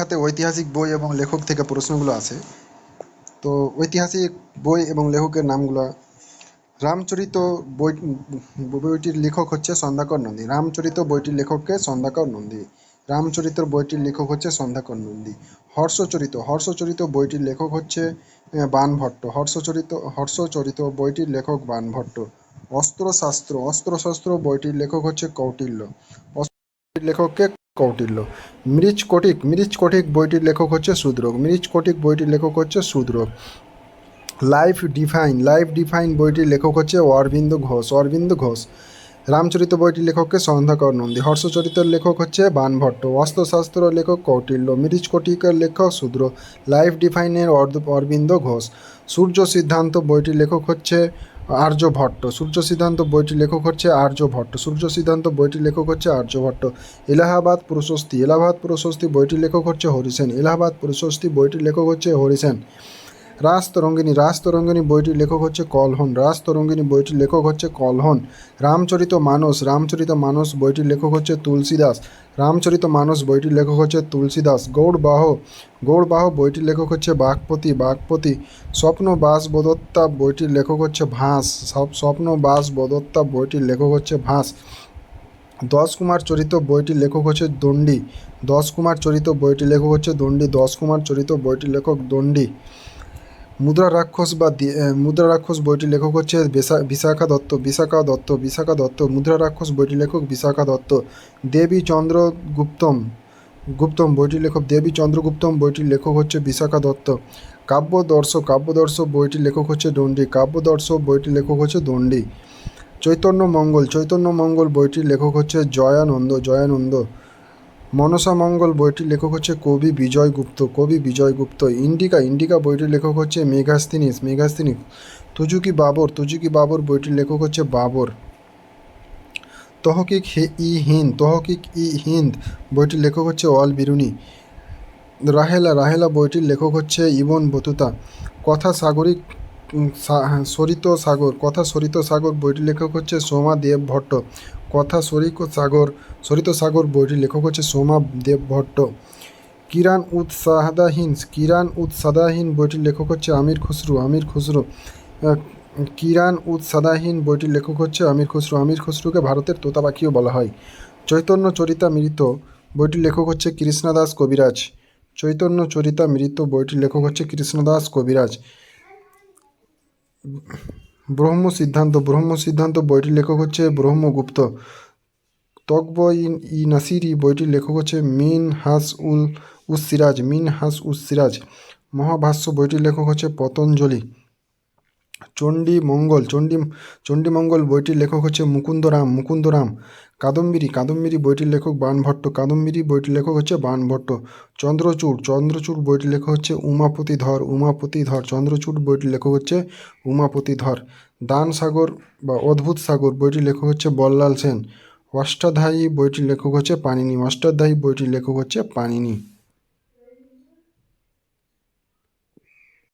হাতে ঐতিহাসিক বই এবং লেখক থেকে প্রশ্নগুলো আছে। তো ঐতিহাসিক বই এবং লেখকের নামগুলো রামচরিত বই বইটির লেখক হচ্ছে সন্ধ্যাকর নন্দী। রামচরিত বইটির লেখককে সন্ধ্যাকর নন্দী। রামচরিত বইটির লেখক হচ্ছে সন্ধ্যাকর নন্দী। হর্ষচরিত হর্ষচরিত বইটির লেখক হচ্ছে আহ, বাণভট্ট হর্ষচরিত হর্ষচরিত বইটির লেখক বাণভট্ট অস্ত্রশাস্ত্র অস্ত্রশস্ত্র বইটির লেখক হচ্ছে কৌটিল্য। লেখককে কৌটিল্য। মৃচ কটিক মৃচ কটিক বইটির লেখক হচ্ছে সুদ্রক মৃচ কটিক বইটির লেখক হচ্ছে Shudraka life divine life divine বইটির লেখক হচ্ছে অরবিন্দ ঘোষ অরবিন্দ ঘোষ। রামচরিত বইটির লেখককে সন্ধ্যাকর নন্দী। হর্ষচরিতের লেখক হচ্ছে বানভট্ট অস্ত্রশাস্ত্র লেখক কৌটিল্য। মৃচ কটিকের লেখক শূদ্র লাইফ ডিফাইনের অরবিন্দ ঘোষ। সূর্য সিদ্ধান্ত বইটির লেখক হচ্ছে আর্যভট্ট সূর্য সিদ্ধান্ত বইটির লেখক হচ্ছে আর্যভট্ট সূর্য সিদ্ধান্ত বইটির লেখক হচ্ছে আর্যভট্ট এলাহাবাদ প্রশস্তি। এলাহাবাদ প্রশস্তি বইটির লেখক হচ্ছে হরিসেন। এলাহাবাদ প্রশস্তি বইটির লেখক হচ্ছে হরিসেন। রাস তরঙ্গিনী রাস তরঙ্গিনী বইটির লেখক হচ্ছে কলহন রাস তরঙ্গিনী বইটির লেখক হচ্ছে কলহন রামচরিত মানস রামচরিত মানস বইটির লেখক হচ্ছে তুলসীদাস রামচরিত মানস বইটির লেখক হচ্ছে তুলসীদাস গৌড়বাহ গৌড়বাহ বইটির লেখক হচ্ছে বাঘপতি বাঘপতি স্বপ্ন বাস বদত্তা বইটির লেখক হচ্ছে ভাস সব- স্বপ্ন বাস বদত্তা বইটির লেখক হচ্ছে ভাস দশ কুমার চরিত বইটির লেখক হচ্ছে দণ্ডী দশ কুমার চরিত বইটির লেখক হচ্ছে দণ্ডী দশ কুমার চরিত বইটির লেখক দণ্ডী মুদ্রা রাক্ষস বা মুদ্রা রাক্ষস বইটির লেখক হচ্ছে বিশা- বিশাখা দত্ত বিশাখা দত্ত বিশাখা দত্ত, মুদ্রা রাক্ষস বইটির লেখক বিশাখা দত্ত, দেবী চন্দ্রগুপ্তম গুপ্তম বইটির লেখক, দেবী চন্দ্রগুপ্তম বইটির লেখক হচ্ছে বিশাখা দত্ত, কাব্যদর্শ কাব্যদর্শ বইটির লেখক হচ্ছে দণ্ডী, কাব্যদর্শ বইটির লেখক হচ্ছে দণ্ডী, চৈতন্য মঙ্গল চৈতন্য মঙ্গল বইটির লেখক হচ্ছে জয়ানন্দ জয়ানন্দ মনসা মঙ্গল বইটির লেখক হচ্ছে কবি বিজয় গুপ্ত। কবি বিজয় গুপ্ত। ইন্ডিকা ইন্ডিকা বইটির লেখক হচ্ছে মেঘাস্তিনিস মেঘাস্তিনিস তুজুকি বাবর তুজুকি বাবর বইটির লেখক হচ্ছে বাবর। তহকিক হে ই হিন্দ তহকিক ই হিন্দ বইটির লেখক হচ্ছে অল বিরুনি। রাহেলা রাহেলা বইটির লেখক হচ্ছে ইবন বতুতা। কথা সাগরিক হ্যাঁ, সরিত সাগর কথা সরিত সাগর বইটির লেখক হচ্ছে সোমা দেব ভট্ট কথা সরিক সাগর সরিত সাগর বইটির লেখক হচ্ছে সোমা দেব ভট্ট। কিরান উৎসাহদাহীন কিরান উৎসাদাহীন বইটির লেখক হচ্ছে আমির খুসরু আমির খুসরু। কিরান উৎসাদাহীন বইটির লেখক হচ্ছে আমির খুসরু, আমির খুসরুকে ভারতের তোতা পাখিও বলা হয়। চৈতন্য চরিতা মৃত বইটির লেখক হচ্ছে কৃষ্ণদাস কবিরাজ। চৈতন্য চরিতা মৃত বইটির লেখক হচ্ছে কৃষ্ণদাস কবিরাজ। ব্রহ্ম সিদ্ধান্ত ব্রহ্ম সিদ্ধান্ত বইটির লেখক হচ্ছে ব্রহ্মগুপ্ত তকব ইন ই নাসিরি বইটির লেখক হচ্ছে মিন হাস উল উস সিরাজ মিন হাস উস সিরাজ মহাভাষ্য বইটির লেখক হচ্ছে পতঞ্জলি। চণ্ডী মঙ্গল, চণ্ডী চণ্ডী মঙ্গল বইটির লেখক হচ্ছে মুকুন্দরাম মুকুন্দরাম কাদম্বিরি কাদম্বিরি বইটির লেখক বাণভট্ট কাদম্বিরি বইটির লেখক হচ্ছে বাণভট্ট চন্দ্রচূড় চন্দ্রচূড় বইটির লেখক হচ্ছে উমাপতি ধর উমাপতি ধর চন্দ্রচূড় বইটির লেখক হচ্ছে উমাপতি ধর দান সাগর বা অদ্ভুত সাগর বইটির লেখক হচ্ছে বল্লাল সেন। অষ্টাধ্যায়ী বইটির লেখক হচ্ছে পানিনি অষ্টাধ্যায়ী বইটির লেখক হচ্ছে পানিনি